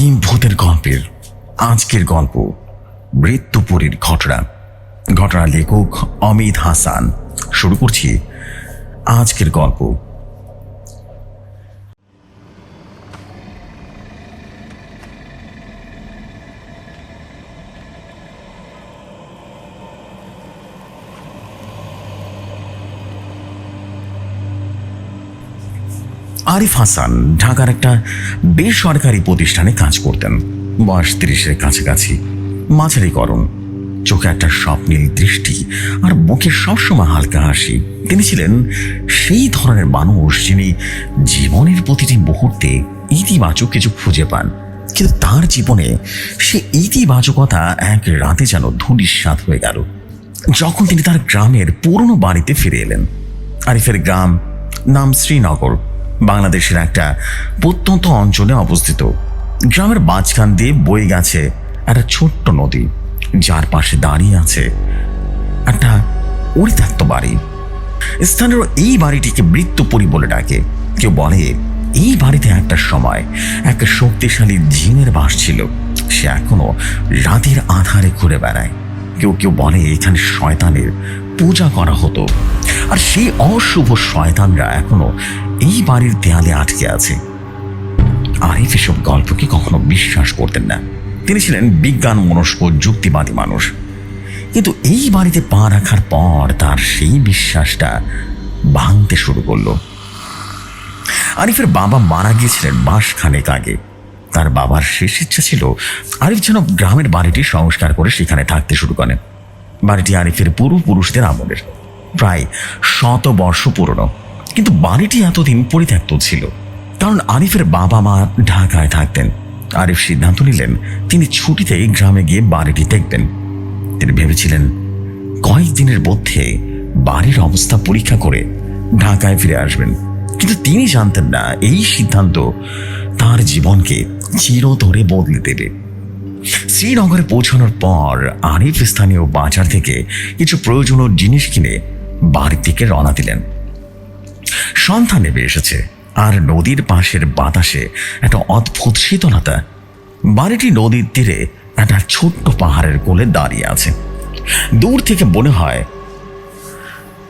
হিম ভূতের গল্পের আজকের গল্প মৃত্যুপুরীর ঘটনা। ঘটনা লেখক অমিত হাসান। শুরু করছি আজকের গল্প। আরিফ হাসান ঢাকার একটা বেসরকারি প্রতিষ্ঠানে কাজ করতেন। বয়স তিরিশের কাছাকাছি। মাঝারি চোখে একটা স্বপ্নীল দৃষ্টি আর মুখে সবসময় হালকা হাসি। তিনি ছিলেন সেই ধরনের মানুষ যিনি জীবনের প্রতিটি মুহূর্তে ইতিবাচক কিছু খুঁজে পান। কিন্তু তার জীবনে সে ইতিবাচকতা এক রাতে যেন ধূলিসাৎ হয়ে গেল। যখন তিনি তার গ্রামের পুরনো বাড়িতে ফিরে এলেন। আরিফের গ্রাম নাম শ্রীনগর। বাংলাদেশের একটা প্রত্যন্ত অঞ্চলে অবস্থিত। গ্রামের মাঝখান দিয়ে বয়ে গেছে একটা ছোট্ট নদী। যার পাশে দাঁড়িয়ে আছে একটা পরিত্যক্ত বাড়ি। স্থানীয় এই বাড়িটিকে মৃত্যুপুরী বলে ডাকে। কেউ বলে, এই বাড়িতে একটা সময় এক শক্তিশালী জিনের বাস ছিল। সে এখনও রাতের আধারে ঘুরে বেড়ায়। কেউ কেউ বলে, এখানে শয়তানের পূজা করা হতো। আর সেই অশুভ শয়তানরা এখনও এই বাড়ির দেয়ালে আটকে আছে। আরিফ এসব গল্পকে কখনো বিশ্বাস করতেন না। তিনি ছিলেন বিজ্ঞান, মনস্ক, যুক্তিবাদী মানুষ। কিন্তু এই বাড়িতে পা রাখার পর তার সেই বিশ্বাসটা ভাঙতে শুরু করল। আরিফের বাবা মারা গিয়েছিলেন মাস খানেক আগে। তার বাবার শেষ ইচ্ছা ছিল আরিফ যেন গ্রামের বাড়িটি সংস্কার করে সেখানে থাকতে শুরু করেন বাড়িটি আরিফের পূর্বপুরুষদের আমলের, প্রায় শত বর্ষ পুরনো। কিন্তু বাড়িটি এতদিন পরিত্যক্ত ছিল। কারণ আরিফের বাবা মা ঢাকায় থাকতেন। আরিফ সিদ্ধান্ত নিলেন, তিনি ছুটিতে গ্রামে গিয়ে বাড়িটি দেখবেন। তিনি ভেবেছিলেন, কয়েকদিনের মধ্যে বাড়ির অবস্থা পরীক্ষা করে ঢাকায় ফিরে আসবেন। কিন্তু তিনি জানতেন না, এই সিদ্ধান্ত তার জীবনকে চিরতরে বদলে দেবে। শ্রীনগরে পৌঁছানোর পর আরিফ স্থানীয় বাজার থেকে কিছু প্রয়োজনীয় জিনিস কিনে বাড়ির থেকে রওনা দিলেন। সন্ধ্যা নেমে এসেছে। আর নদীর পাশের বাতাসে একটা অদ্ভুত শীতলতা। বাড়িটি নদীর তীরে একটা ছোট্ট পাহাড়ের কোলে দাঁড়িয়ে আছে। দূর থেকে মনে হয়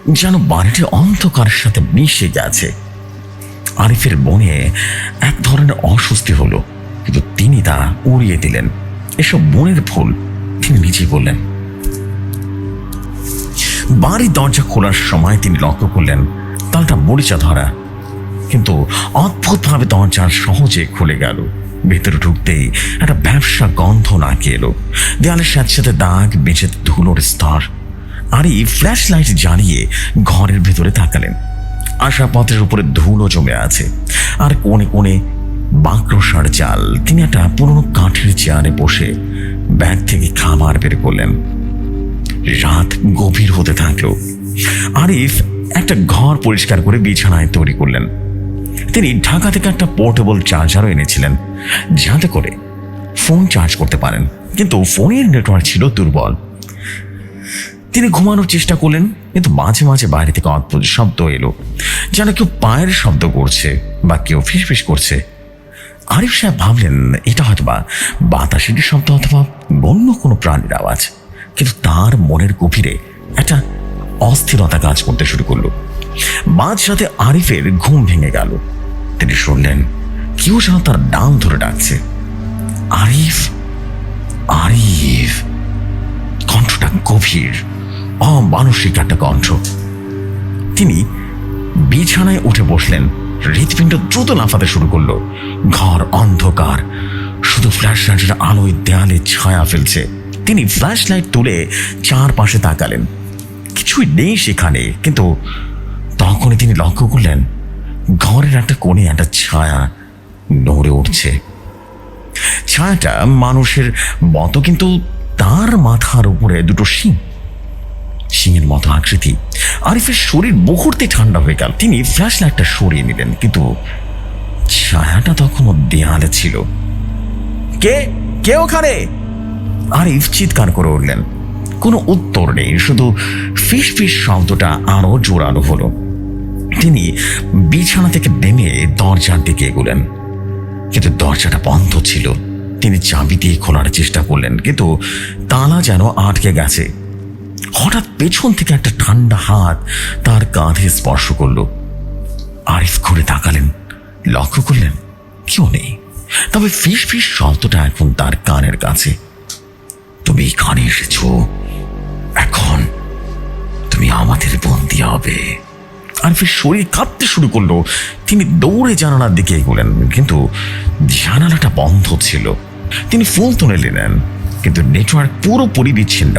যেন বাড়িটি অন্ধকারের সাথে মিশে গেছে। আরিফের মনে এক ধরনের অস্বস্তি হলো, কিন্তু তিনি তা উড়িয়ে দিলেন। এসব মনের ভুল তিনি নিজেই বললেন। বাড়ির দরজা খোলার সময় তিনি লক্ষ্য করলেন তালটা মরিচা ধরা। কিন্তু অদ্ভুতভাবে দরজা সহজে খুলে গেল। ভেতরে ঢুকতেই একটা ব্যবসা গন্ধ নাকে এলো। দেয়ালের সাথে সাথে দাগ বেঁচে ধুলোর স্তর। আরই ফ্ল্যাশ লাইট জ্বালিয়ে ঘরের ভেতরে তাকালেন। আশাপথের উপরে ধুলো জমে আছে। আর কোণে কোণে বাঁকড়সার চাল তিনি একটা পুরনো কাঠের চেয়ারে বসে ব্যাগ থেকে খাবার বের করলেন। রাত গভীর হতে থাকল। আরিফ একটা ঘর পরিষ্কার করে বিছানায় তৈরি করলেন। তিনি ঢাকা থেকে একটা পোর্টেবল চার্জারও এনেছিলেন, যাতে করে ফোন চার্জ করতে পারেন, কিন্তু ফোনের নেটওয়ার্ক ছিল দুর্বল। তিনি ঘুমানোর চেষ্টা করলেন, কিন্তু মাঝে মাঝে বাইরে থেকে অদ্ভুত শব্দ এলো, যেন কেউ পায়ের শব্দ করছে বা কেউ ফিসফিস করছে। আরিফ সাহেব ভাবলেন, এটা হয়তো বা বাতাসের শব্দ অথবা অন্য কোনো প্রাণীর আওয়াজ। কিন্তু তার মনের গভীরে একটা অস্থিরতা কাজ করতে শুরু করল। মাঝ সাথে আরিফের ঘুম ভেঙে গেল। তিনি শুনলেন, কেউ যেন তার নাম ধরে ডাকছে। আরিফ? আরিফ? কণ্ঠটা গভীর, অমানসিক একটা কণ্ঠ। তিনি বিছানায় উঠে বসলেন। হৃৎপিণ্ড দ্রুত লাফাতে শুরু করল। ঘর অন্ধকার। শুধু ফ্ল্যাশ লাইটের আলোয় দেয়ালে ছায়া ফেলছে। তিনি ফ্ল্যাশ লাইট তুলে চারপাশে তাকালেন। কিছুই নেই সেখানে। কিন্তু তখনই তিনি লক্ষ্য করলেন, ঘরের একটা কোণে একটা ছায়া নড়ে উঠছে। ছায়াটা মানুষের মতো, কিন্তু তার মাথার উপরে দুটো শিং। সিংহের মতো আকৃতি। আরিফের শরীর মুহূর্তে ঠান্ডা হয়ে গেল। তিনি ফ্ল্যাশ লাইটটা সরিয়ে নিলেন, কিন্তু ছায়াটা তখনও দেয়ালে ছিল। কে? কে ওখানে? আরিফ চিৎকার করে উঠলেন। কোনো উত্তর নেই, শুধু ফিস ফিস শব্দটা আরও জোরালো হলো। তিনি বিছানা থেকে নেমে দরজার দিকে এগুলেন। কিন্তু দরজাটা বন্ধ ছিল। তিনি চাবি দিয়ে খোলার চেষ্টা করলেন, কিন্তু তালা যেন আটকে গেছে। হঠাৎ পেছন থেকে একটা ঠান্ডা হাত তার কাঁধে স্পর্শ করল। আরিফ ঘুরে তাকালেন, লক্ষ্য করলেন কেউ নেই। তবে ফিস ফিস শব্দটা এখন তার কানের কাছে। তুমি এখানে এসেছ? এখন তুমি আমাদের বন্দি হবে। আরিফের শরীর কাঁপতে শুরু করল। তিনি দৌড়ে জানালার দিকে এগোলেন, কিন্তু জানালাটা বন্ধ ছিল। তিনি ফুল তুলে নিলেন, কিন্তু নেটওয়ার্ক পুরোপুরি বিচ্ছিন্ন।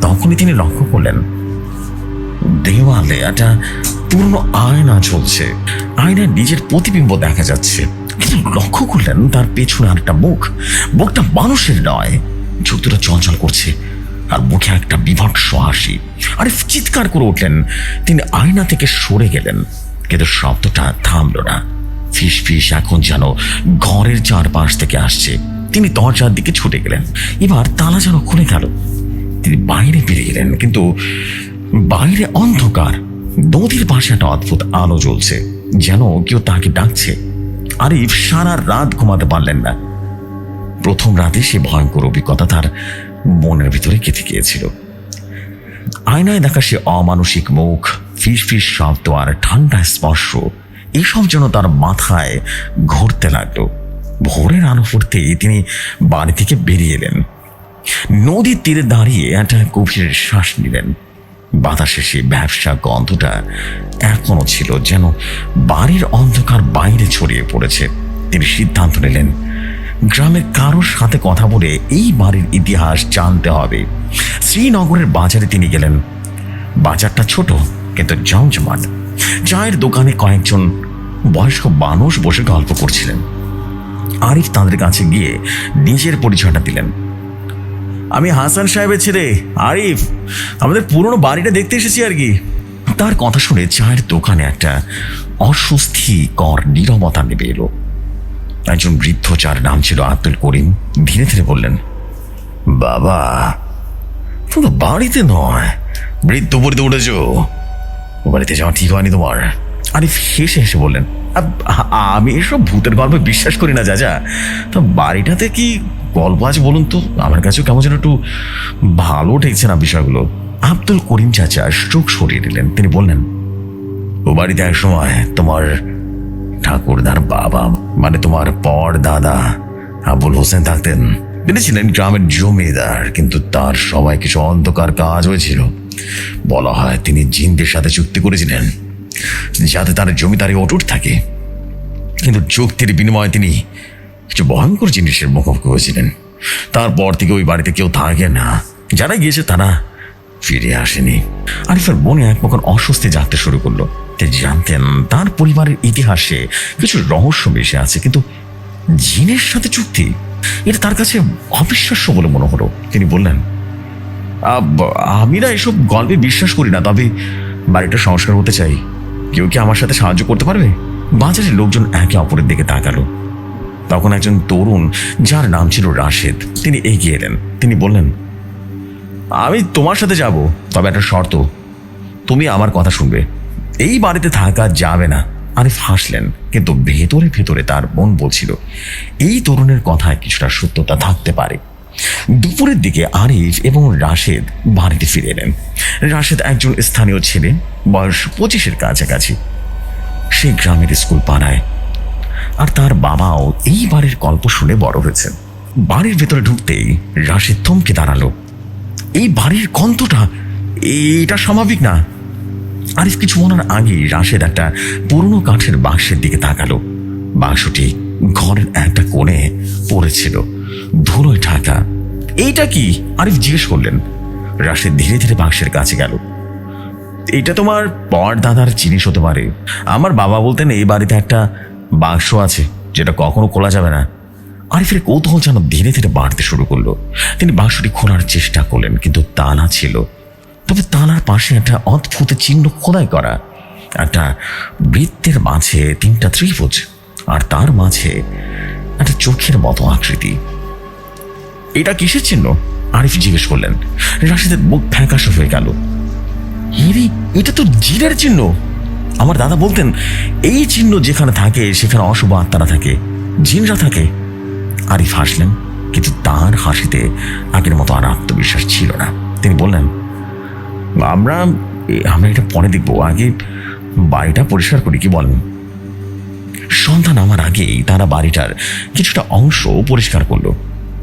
তখনই তিনি লক্ষ্য করলেন, দেওয়ালে একটা পুরনো আয়না চলছে আয়নায় নিজের প্রতিবিম্ব দেখা যাচ্ছে। কিন্তু লক্ষ্য করলেন, তার পেছনে আরেকটা মুখ। মুখটা মানুষের নয় চোখটা চঞ্চল করছে। আর মুখে একটা বিভৎস হাসি। আরে চিৎকার করে উঠলেন। তিনি আয়না থেকে সরে গেলেন। কিন্তু শব্দটা থামলো না। ফিস ফিস এখন যেন ঘরের চারপাশ থেকে আসছে। তিনি দরজার দিকে ছুটে গেলেন। এবার তালা যেন খুলে গেল। তিনি বাইরে বেরিয়ে গেলেন, কিন্তু বাইরে অন্ধকার। নদীর পাশে একটা অদ্ভুত আলো জ্বলছে, যেন কেউ তাকে ডাকছে। আরিফ সারা রাত ঘুমাতে পারলেন না। প্রথম রাতে সে ভয়ঙ্কর অভিজ্ঞতা তার মনের ভিতরে কেটে গিয়েছিল। আয়নায় দেখা সে অমানসিক মুখ, ফিস ফিস শব্দ আর ঠান্ডা স্পর্শ, এসব যেন তার মাথায় ঘুরতে লাগল। ভোরের আলো ফুটতেই তিনি বাড়ি থেকে বেরিয়ে এলেন। নদীর তীরে দাঁড়িয়ে একটা গভীর শ্বাস নিলেন। বাতাসে সে ব্যবসা গন্ধটা এখনও ছিল যেন বাড়ির অন্ধকার বাইরে ছড়িয়ে পড়েছে। তিনি সিদ্ধান্ত নিলেন গ্রামের কারোর সাথে কথা বলে এই বাড়ির ইতিহাস জানতে হবে। শ্রীনগরের বাজারে তিনি গেলেন। বাজারটা ছোট, কিন্তু জমজমাট। চায়ের দোকানে কয়েকজন বয়স্ক মানুষ বসে গল্প করছিলেন। আরিফ তাদের কাছে গিয়ে নিজের পরিচয়টা দিলেন। আমি হাসান সাহেবের ছেলে, আরিফ। আমাদের পুরনো বাড়িটা দেখতে এসেছি আর কি। তার কথা শুনে চায়ের দোকানে একটা অস্বস্তিকর নীরবতা নেমে এলো। একজন বৃদ্ধ যার নাম ছিল আব্দুল করিম ধীরে ধীরে বললেন, বাবা তুমি বাড়িতে নয়। বৃদ্ধ পড়িতে উঠেছ? বাড়িতে যাওয়া ঠিক হয়নি তোমার। আরিফ হেসে হেসে বললেন "আব- আমি এসব ভূতের গল্পে বিশ্বাস করি না যা যা তো বাড়িটাতে কি গল্প আছে বলুন তো? আমার কাছেও কেমন যেন একটু ভালো ঠেকছে না বিষয়গুলো। আব্দুল করিম চাচা চোখ সরিয়ে দিলেন তিনি বললেন, ও বাড়িতে এক সময় তোমার ঠাকুরদার বাবা মানে তোমার পর দাদা আবুল হোসেন থাকতেন। তিনি ছিলেন গ্রামের জমিদার, কিন্তু তার সবাই কিছু অন্ধকার কাজ হয়েছিল। বলা হয় তিনি জিনদের সাথে চুক্তি করেছিলেন, যাতে তার জমিদারি অটুট থাকে। কিন্তু চুক্তির বিনিময়ে তিনি কিছু ভয়ঙ্কর জিনিসের মুখোমুখি হয়েছিলেন। তারপর থেকে ওই বাড়িতে কেউ থাকে না। যারা গিয়েছে তারা ফিরে আসেনি। আরিফের মনে এক প্রকার অস্বস্তি জাগতে শুরু করল। তিনি জানতেন। তার পরিবারের ইতিহাসে কিছু রহস্য মিশে আছে, কিন্তু জিনের সাথে চুক্তি, এটা তার কাছে অবিশ্বাস্য বলে মনে হলো। তিনি বললেন আমি না এসব গল্পে বিশ্বাস করি না, তবে বাড়িটা সংস্কার হতে চাই। কেউ কি আমার সাথে সাহায্য করতে পারবে? বাজারের লোকজন একে অপরের দিকে তাকালো। তখন একজন তরুণ, যার নাম ছিল রাশেদ, তিনি এগিয়ে এলেন। তিনি বললেন, আমি তোমার সাথে যাব, তবে একটা শর্ত, তুমি আমার কথা শুনবে। এই বাড়িতে থাকা যাবে না। আরিফ হাসলেন, কিন্তু ভেতরে ভেতরে তার মন বলছিল, এই তরুণের কথায় কিছুটা সত্যতা থাকতে পারে। দুপুরের দিকে আরিফ এবং রাশেদ বাড়িতে ফিরে এলেন। রাশেদ একজন স্থানীয় ছেলে, বয়স পঁচিশের কাছাকাছি। সে গ্রামের স্কুল পাড়ায়। আর তার বাবাও এই বাড়ির গল্প শুনে বড় হয়েছেন বাড়ির ভেতরে ঢুকতেই রাশেদ থমকে দাঁড়াল। এই বাড়ির গন্ধটা এটা স্বাভাবিক না? আরিফ কিছু বলার আগেই রাশেদ একটা পুরনো কাঠের বাক্সের দিকে তাকালো। বাক্সটি ঘরের একটা কোণে পড়েছিল। ধুলোয় ঢাকা। এইটা কি? আরিফ জিজ্ঞেস করলেন। রাশেদ ধীরে ধীরে বাক্সের কাছে গেল। এটা তোমার পর দাদার জিনিস হতে পারে। আমার বাবা বলতেন এই বাড়িতে একটা বাক্স আছে, যেটা কখনো খোলা যাবে না। আরিফের কৌতূহল যেন ধীরে ধীরে বাড়তে শুরু করল। তিনি বাক্সটি খোলার চেষ্টা করলেন, কিন্তু তালা ছিল। তবে তালার পাশে একটা অদ্ভুত চিহ্ন খোদাই করা। একটা বৃত্তের মাঝে তিনটা ত্রিভুজ, আর তার মাঝে একটা চোখের মতো আকৃতি। এটা কিসের চিহ্ন? আরিফ জিজ্ঞেস করলেন। রাশিদের মুখ ফ্যাকাশে হয়ে গেল। ইরি, এটা তো জিনের চিহ্ন। আমার দাদা বলতেন, এই চিহ্ন যেখানে থাকে, সেখানে অশুভ আত্মারা থাকে, জিনরা থাকে। আরিফ হাসলেন, কিন্তু তার হাসিতে আগের মতো আর আত্মবিশ্বাস ছিল না। তিনি বললেন আমরা আমরা এটা পরে দেখব। আগে বাড়িটা পরিষ্কার করি, কি বলেন? সন্তান আমার আগেই তারা বাড়িটার কিছুটা অংশ পরিষ্কার করল।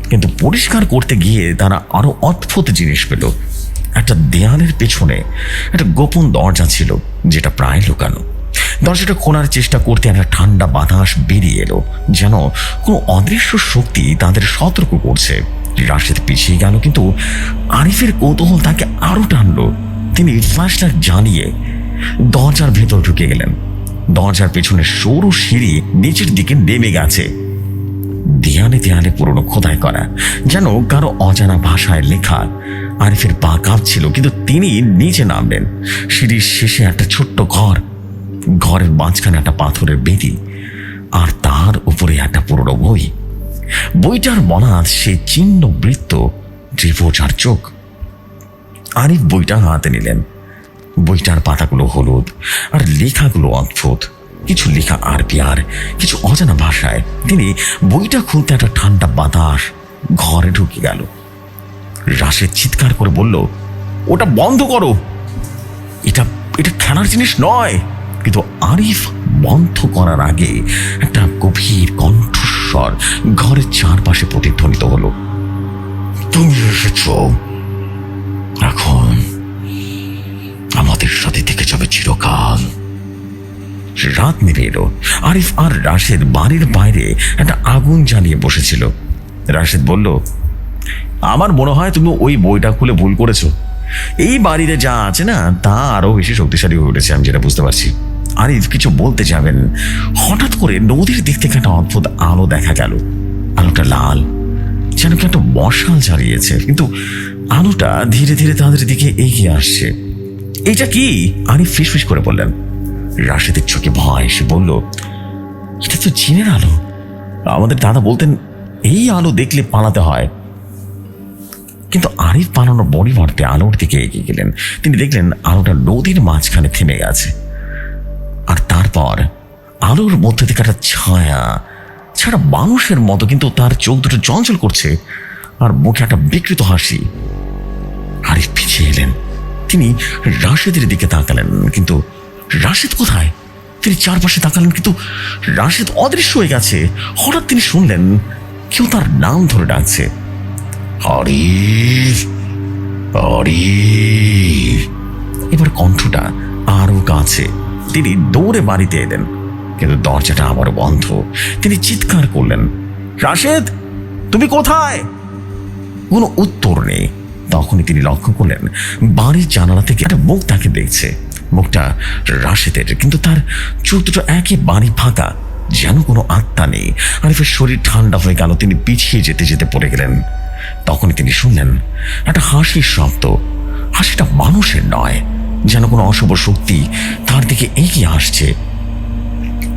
কিন্তু পরিষ্কার করতে গিয়ে তারা আরও অদ্ভুত জিনিস পেল। একটা দেয়ালের পেছনে একটা গোপন দরজা ছিল, যেটা প্রায় লুকানো। দরজাটা খোলার চেষ্টা করতে একটা ঠান্ডা বাতাস বেরিয়ে এলো, যেন কোনো অদৃশ্য শক্তি তাদের সতর্ক করছে। রাশেদ পিছিয়ে গেল, কিন্তু আরিফের কৌতূহল তাকে আরও টানলো। তিনি ফ্ল্যাশলাইট জ্বালিয়ে দরজার ভেতর ঢুকে গেলেন। দরজার পেছনে সরু সিঁড়ি নিচের দিকে নেমে গেছে। দেয়ালে দেয়ালে পুরনো খোদাই করা, যেন কারও অজানা ভাষায় লেখা, আরিফের পা কাঁপছিল, কিন্তু তিনি নিচে নামলেন। সিঁড়ির শেষে একটা ছোট্ট ঘর, ঘরের মাঝখানে একটা পাথরের বেদি, আর তার উপরে একটা পুরনো বই। বইটার বনাদ সে চিহ্ন বৃত্ত ত্রিভুজার চোখ। আরিফ বইটা হাতে নিলেন। বইটার পাতাগুলো হলুদ আর লেখাগুলো অদ্ভুত। কিছু লেখা আর কিছু অজানা ভাষায়। তিনি বইটা খুলতে একটা ঠান্ডা বাতাস ঘরে ঢুকে গেল। রাশেদ চিৎকার করে বলল, ওটা বন্ধ করো। এটা এটা খেলার জিনিস নয়। কিন্তু আরিফ বন্ধ করার আগে একটা গভীর কণ্ঠস্বর ঘরের চারপাশে প্রতিধ্বনিত হলো। তুমি এসেছ। চিরকাল। রাত নেমে এলো। আরিফ আর রাশেদ বাড়ির বাইরে একটা আগুন জ্বালিয়ে বসেছিল। রাশেদ বলল, আমার মনে হয় তুমি ওই বইটা খুলে ভুল করেছ। এই বাড়িতে যা আছে না, তা আরও বেশি শক্তিশালী হয়ে উঠেছে, আমি যেটা বুঝতে পারছি। আরিফ কিছু বলতে যাবেন। হঠাৎ করে নদীর দিক থেকে একটা অদ্ভুত আলো দেখা গেল। আলোটা লাল, যেন কি একটা মশাল জ্বালিয়েছে, কিন্তু আলোটা ধীরে ধীরে তাদের দিকে এগিয়ে আসছে। এইটা কি? আরিফ ফিসফিস করে বললেন। রাশেদের চোখে ভয় এসে বলল, এটা তো জিনের আলো। আমাদের দাদা বলতেন, এই আলো দেখলে পালাতে হয়। কিন্তু আরিফ পালানোর পরিবর্তে আলোর দিকে এগিয়ে গেলেন। তিনি দেখলেন আলোটা নদীর মাঝখানে থেমে গেছে। আর তারপর আলোর মধ্যে থেকে একটা ছায়া, ছাড়া মানুষের মতো, কিন্তু তার চোখ দুটো চঞ্চল করছে। আর মুখে একটা বিকৃত হাসি। আরিফ পিছিয়ে এলেন। তিনি রাশেদের দিকে তাকালেন, কিন্তু রাশেদ কোথায়? তিনি চারপাশে তাকালেন, কিন্তু রাশেদ অদৃশ্য হয়ে গেছে। হঠাৎ তিনি শুনলেন, কেউ তার নাম ধরে ডাকছে। এবার কণ্ঠটা আরও কাছে। তিনি দৌড়ে বাড়িতে এলেন, কিন্তু দরজাটা আবার বন্ধ। তিনি চিৎকার করলেন, রাশেদ, তুমি কোথায়? কোনো উত্তর নেই। তখনই তিনি লক্ষ্য করলেন, বাড়ির জানালা থেকে একটা মুখ তাকে দেখছে। মুখটা রাশেদের, কিন্তু তার চোখ দুটো একেবারে ফাঁকা, যেন কোনো আত্মা নেই। আরিফের শরীর ঠান্ডা হয়ে গেল, তিনি পিছিয়ে যেতে যেতে পড়ে গেলেন। তখনই তিনি শুনলেন একটা হাসির শব্দ। হাসিটা মানুষের নয়, যেন কোনো অশুভ শক্তি তার দিকে এগিয়ে আসছে।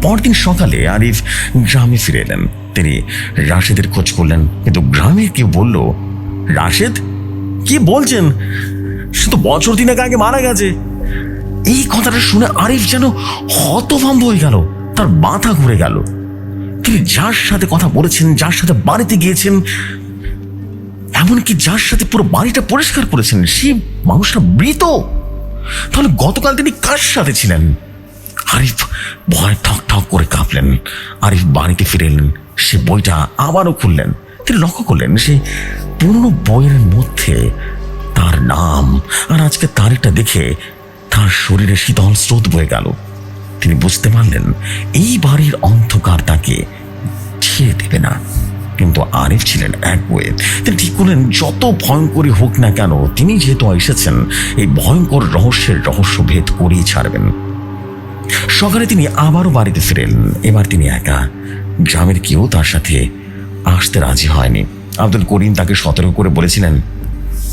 পরদিন সকালে আরিফ গ্রামে ফিরে এলেন। তিনি রাশেদের খোঁজ করলেন, কিন্তু গ্রামের কেউ বলল, রাশেদ কি বলছেন? সে তো বছর দিনেক আগে মারা গেছে। এই কথাটা শুনে আরিফ যেন হতভম্ব হয়ে গেল, তার মাথা ঘুরে গেল। তিনি যার সাথে কথা বলেছেন, যার সাথে বাড়িতে গিয়েছেন, এমনকি যার সাথে পুরো বাড়িটা পরিষ্কার করেছেন সেই মানুষটা মৃত। তাহলে গতকাল তিনি কার সাথে ছিলেন? আরিফ ভয় ঠক ঠক করে কাঁপলেন। আরিফ বাড়িতে ফিরে এলেন, সে বইটা আবারও খুললেন। তিনি লক্ষ্য করলেন সেই পুরনো বইয়ের মধ্যে তার নাম আর আজকে তারিখটা দেখে তার শরীরে শীতল স্রোত বয়ে গেল। তিনি বুঝতে পারলেন এই বাড়ির অন্ধকার তাকে ছেড়ে দেবে না। কিন্তু আরিফ ছিলেন এক বইয়ে তিনি ঠিক করলেন, যত ভয়ঙ্করই হোক না কেন, তিনি যেহেতু এসেছেন, এই ভয়ঙ্কর রহস্যের রহস্য ভেদ করেই ছাড়বেন। সকালে তিনি আবারও বাড়িতে ফিরে এলেন এবার তিনি একা। গ্রামের কেউ তার সাথে আসতে রাজি হয়নি। আব্দুল করিম তাকে সতর্ক করে বলেছিলেন,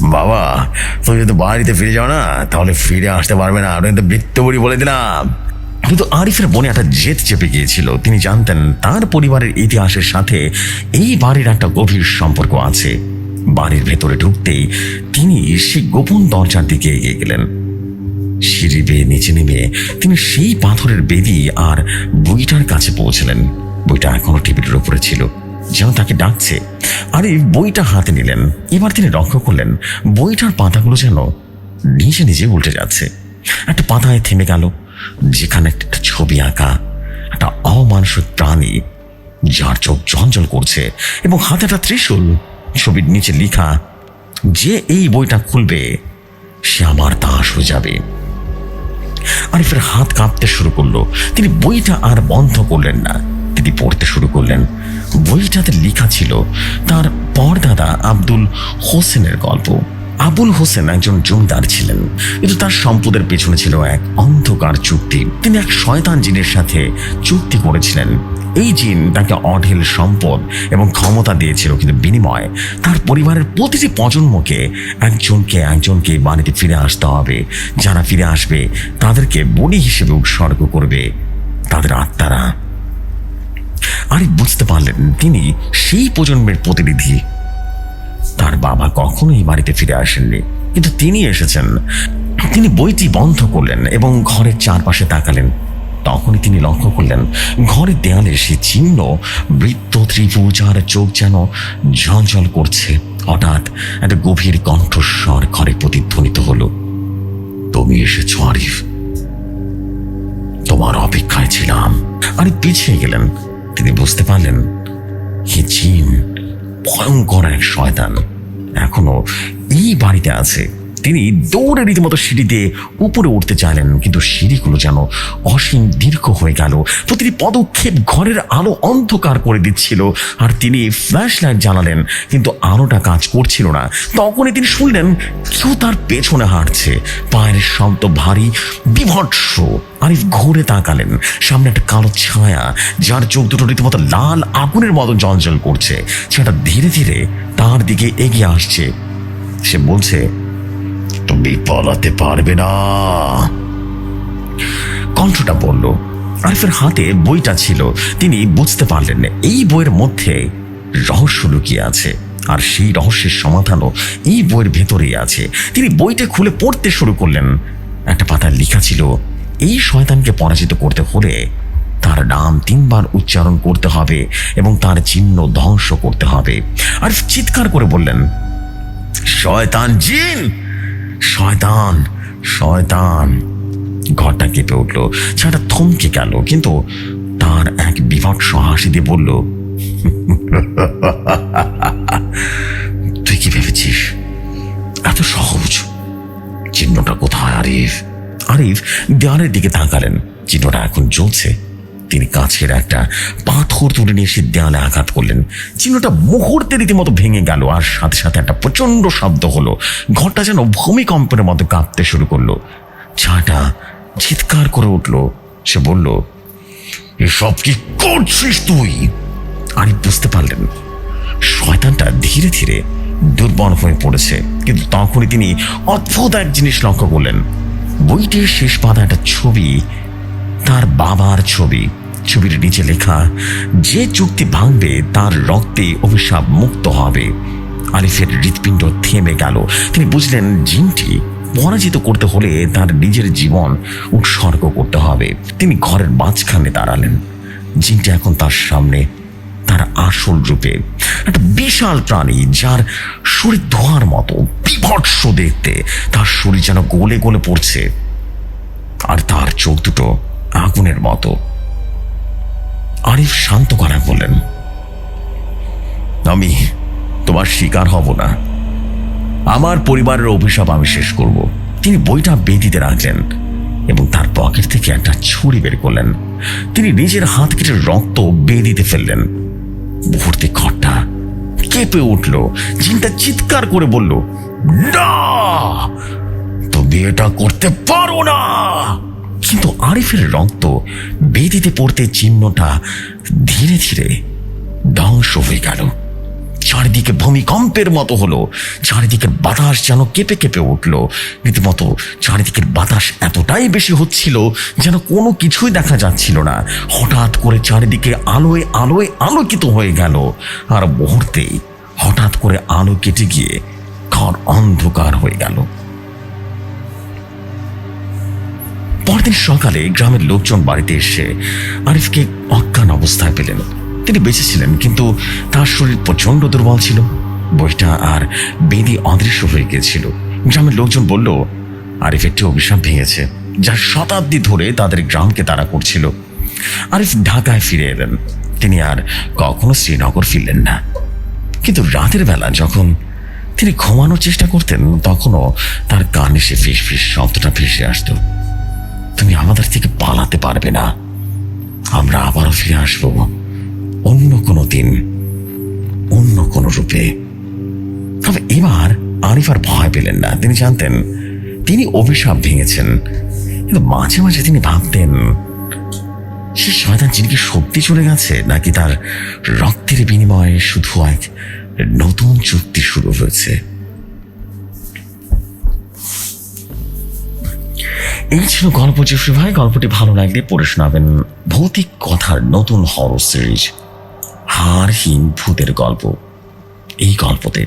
বাবা, তুমি যদি বাড়িতে ফিরে যাও না, তাহলে ফিরে আসতে পারবে না। আমি তো বৃত্তবরী বলে দিলাম। কিন্তু আরিফের মনে একটা জেদ চেপে গিয়েছিল। তিনি জানতেন তার পরিবারের ইতিহাসের সাথে এই বাড়ির একটা গভীর সম্পর্ক আছে। বাড়ির ভেতরে ঢুকতেই তিনি সেই গোপন দরজার দিকে এগিয়ে গেলেন। সিঁড়ি বেয়ে নিচে নেমে তিনি সেই পাথরের বেদি আর বইটার কাছে পৌঁছলেন। বইটা এখনও টেবিলের উপরে ছিল। যেন তাকে ডাকছে। আরে, বইটা হাতে নিলেন। এবার তিনি লক্ষ্য করলেন। বইটার পাতাগুলো যেন নিজে নিজে উল্টে যাচ্ছে। একটা পাতায় থেমে গেল, যেখানে একটা ছবি আঁকা, একটা অমানসিক প্রাণী, যার চোখ জঞ্জল করছে এবং হাতে একটা ত্রিশূল, ছবির নিচে লেখা, যে এই বইটা খুলবে, সে আমার দাস হয়ে যাবে। আরিফের হাত কাঁপতে শুরু করল। তিনি বইটা আর বন্ধ করলেন না। তিনি পড়তে শুরু করলেন। বইটাতে লেখা ছিল তার পরদাদা আব্দুল হোসেনের গল্প। আবুল হোসেন একজন জমিদার ছিলেন। কিন্তু তার সম্পদের পেছনে ছিল এক অন্ধকার চুক্তি। তিনি এক শয়তান জিনের সাথে চুক্তি করেছিলেন। এই জিন তাকে অঢেল সম্পদ এবং ক্ষমতা দিয়েছিল, কিন্তু বিনিময়ে তার পরিবারের প্রতিটি প্রজন্মকে একজনকে একজনকে বাড়িতে ফিরে আসতে হবে। যারা ফিরে আসবে, তাদেরকে বলি হিসেবে উৎসর্গ করবে। তাদের আত্মারা আরে বুঝতে পারলেন, তিনি সেই প্রজন্মের প্রতিনিধি। তার বাবা কখনোই বাড়িতে ফিরে আসেননি, কিন্তু তিনি এসেছেন। তিনি বইটি বন্ধ করলেন এবং ঘরের চারপাশে তাকালেন। তখনই তিনি লক্ষ্য করলেন, ঘরের দেয়ালে সে চিহ্ন, বৃত্ত, ত্রিভুজ আর চোখ যেন ঝলঝল করছে। হঠাৎ একটা গভীর কণ্ঠস্বর ঘরে প্রতিধ্বনিত হলো। তুমি এসেছ আরিফ। তোমার অপেক্ষায় ছিলাম। আরে পিছিয়ে গেলেন। তিনি বুঝতে পারলেন হে জিন ভয়ঙ্কর এক শয়তান এখনও এই বাড়িতে আছে। তিনি দৌড়ে রীতিমতো সিঁড়িতে উপরে উঠতে চাইলেন, কিন্তু সিঁড়িগুলো যেন অসীম দীর্ঘ হয়ে গেল। প্রতিটি পদক্ষেপ ঘরের আলো অন্ধকার করে দিচ্ছিল, আর তিনি ফ্ল্যাশ লাইট জ্বালালেন, কিন্তু আলোটা কাজ করছিল না। তখনই তিনি শুনলেন কেউ তার পেছনে হাঁটছে। পায়ের শব্দ ভারী, বিভৎস। আরিফ ঘুরে তাকালেন, সামনে একটা কালো ছায়া, যার চোখ দুটো রীতিমতো লাল আগুনের মতো জঞ্জল করছে। সেটা ধীরে ধীরে তার দিকে এগিয়ে আসছে। সে বলছে তুমি পালাতে পারবে না। কণ্ঠটা বলল, আরিফের হাতে বইটা ছিল, তিনি বুঝতে পারলেন না। এই বইয়ের মধ্যে রহস্য লুকিয়ে আছে, আর সেই রহস্যের সমাধানও এই বইয়ের ভেতরেই আছে। তিনি বইটা খুলে পড়তে শুরু করলেন। একটা পাতায় লেখা ছিল, এই শয়তানকে পরাজিত করতে হলে তার নাম তিনবার উচ্চারণ করতে হবে এবং তার চিহ্ন ধ্বংস করতে হবে। আর চিৎকার করে বললেন, শয়তান জিন শয়তান শয়তান। ঘরটা কেঁপে উঠল সেটা থমকে গেল, কিন্তু তার এক বিভৎস হাসি দিয়ে বলল, তুই কি ভেবেছিস? এত সহজ। চিহ্নটা কোথায়, আরিফ? আরিফ দেওয়ালের দিকে তাকালেন, চিহ্নটা এখন জ্বলছে। তিনি কাছের একটা পাথর তুলে নিয়ে সে দেয়ালে আঘাত করলেন। চিহ্নটা মুহূর্তে রীতিমতো ভেঙে গেল আর সাথে সাথে একটা প্রচণ্ড শব্দ হলো। ঘরটা যেন ভূমিকম্পের মতো কাঁপতে শুরু করল। ছাটা চিৎকার করে উঠল। সে বলল, এসব কি করছিস তুই? আরিফ বুঝতে পারলেন শয়তানটা ধীরে ধীরে দুর্বল হয়ে পড়েছে, কিন্তু তখনই তিনি অদ্ভুত এক জিনিস লক্ষ্য করলেন। বইটির শেষ পাতা একটা ছবি তার বাবার ছবি। ছবির নিচে লেখা, যে চুক্তি ভাঙবে, তার রক্তে অভিশাপ মুক্ত হবে। আলিফের হৃৎপিণ্ড থেমে গেল। তিনি বুঝলেন, জিনটি পরাজিত করতে হলে তার নিজের জীবন উৎসর্গ করতে হবে। তিনি ঘরের মাঝখানে দাঁড়ালেন। জিনটি এখন তার সামনে, তার আসল রূপে। একটা বিশাল প্রাণী, যার শরীর ধোয়ার মতো, বিভৎস দেখতে। তার শরীর যেন গোলে গোলে পড়ছে। আর তার চোখ দুটো আগুনের মতো। আরিফ শান্ত করা বললেন, আমি তোমার শিকার হব না। আমার পরিবারের অভিশাপ আমি শেষ করব। তিনি বইটা বেদিতে রাখলেন এবং তার পকেট থেকে একটা ছুরি বের করলেন। তিনি নিজের হাত কেটে রক্ত বেদিতে ফেললেন। মুহূর্তে ঘরটা কেঁপে উঠল। জিনটা চিৎকার করে বলল, না! তুমি এটা করতে পারো না! কিন্তু আরিফের রক্ত বেদিতে পড়তে চিহ্নটা ধীরে ধীরে ধ্বংস হয়ে গেল। চারিদিকে ভূমিকম্পের মতো হলো, চারিদিকের বাতাস যেন কেঁপে কেঁপে উঠল। রীতিমতো চারিদিকের বাতাস এতটাই বেশি হচ্ছিল যেন কোনো কিছুই দেখা যাচ্ছিল না। হঠাৎ করে চারিদিকে আলোয় আলোয় আলোকিত হয়ে গেল। আর মুহূর্তে হঠাৎ করে আলো কেটে গিয়ে ঘর অন্ধকার হয়ে গেল। পরদিন সকালে গ্রামের লোকজন বাড়িতে এসে আরিফকে অজ্ঞান অবস্থায় পেলেন। তিনি বেঁচে ছিলেন, কিন্তু তার শরীর প্রচণ্ড দুর্বল ছিল। বইটা আর বেদি অদৃশ্য হয়ে গিয়েছিল। গ্রামের লোকজন বলল, আরিফ একটি অভিশাপ ভেঙেছে, যা শতাব্দী ধরে তাদের গ্রামকে তারা করছিল। আরিফ ঢাকায় ফিরে এলেন। তিনি আর কখনো শ্রীনগর ফিরলেন না। কিন্তু রাতের বেলা যখন তিনি ঘুমানোর চেষ্টা করতেন, তখনও তার কানে সে ফিস ফিস শব্দটা ভেসে আসতো। তুমি আমাদের থেকে পালাতে পারবে না। আমরা আবারও ফিরে আসব অন্য কোনো দিন, অন্য কোনো রূপে। তবে এবার আরিফ আর ভয় পেলেন না, তিনি জানতেন তিনি অভিশাপ ভেঙেছেন। কিন্তু মাঝে মাঝে তিনি ভাবতেন, সে শয়তান চিনিকে সত্যি চলে গেছে, নাকি তার রক্তের বিনিময়ে শুধু এক নতুন চুক্তি শুরু হয়েছে? এই ছিল গল্প জেফ্রি ভাই, গল্পটি ভালো লাগলে পড়ে শোনাবেন ভৌতিক কথার নতুন হর সিরিজ হারহীন ভূতের গল্প। এই গল্পতে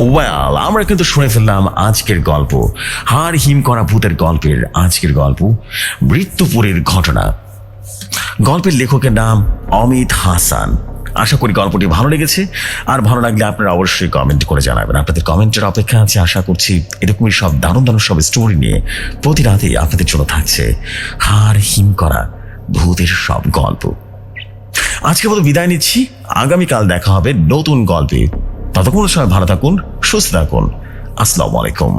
ওয়েল আমরা কিন্তু শুনে ফেললাম আজকের গল্প। হাড় হিম করা ভূতের গল্পের আজকের গল্প, মৃত্যুপুরের ঘটনা। গল্পের লেখকের নাম অমিত হাসান। আশা করি গল্পটি ভালো লেগেছে, আর ভালো লাগলে আপনারা অবশ্যই কমেন্ট করে জানাবেন। আপনাদের কমেন্টের অপেক্ষা আছে, আশা করছি এরকমই সব দারুণ দারুণ সব স্টোরি নিয়ে প্রতি রাতেই আপনাদের জন্য থাকছে হার হিম করা ভূতের সব গল্প। আজকে মতো বিদায় নিচ্ছি, আগামীকাল দেখা হবে নতুন গল্পে। ততক্ষণ সময় ভালো থাকুন সুস্থ থাকুন। আসসালামু আলাইকুম।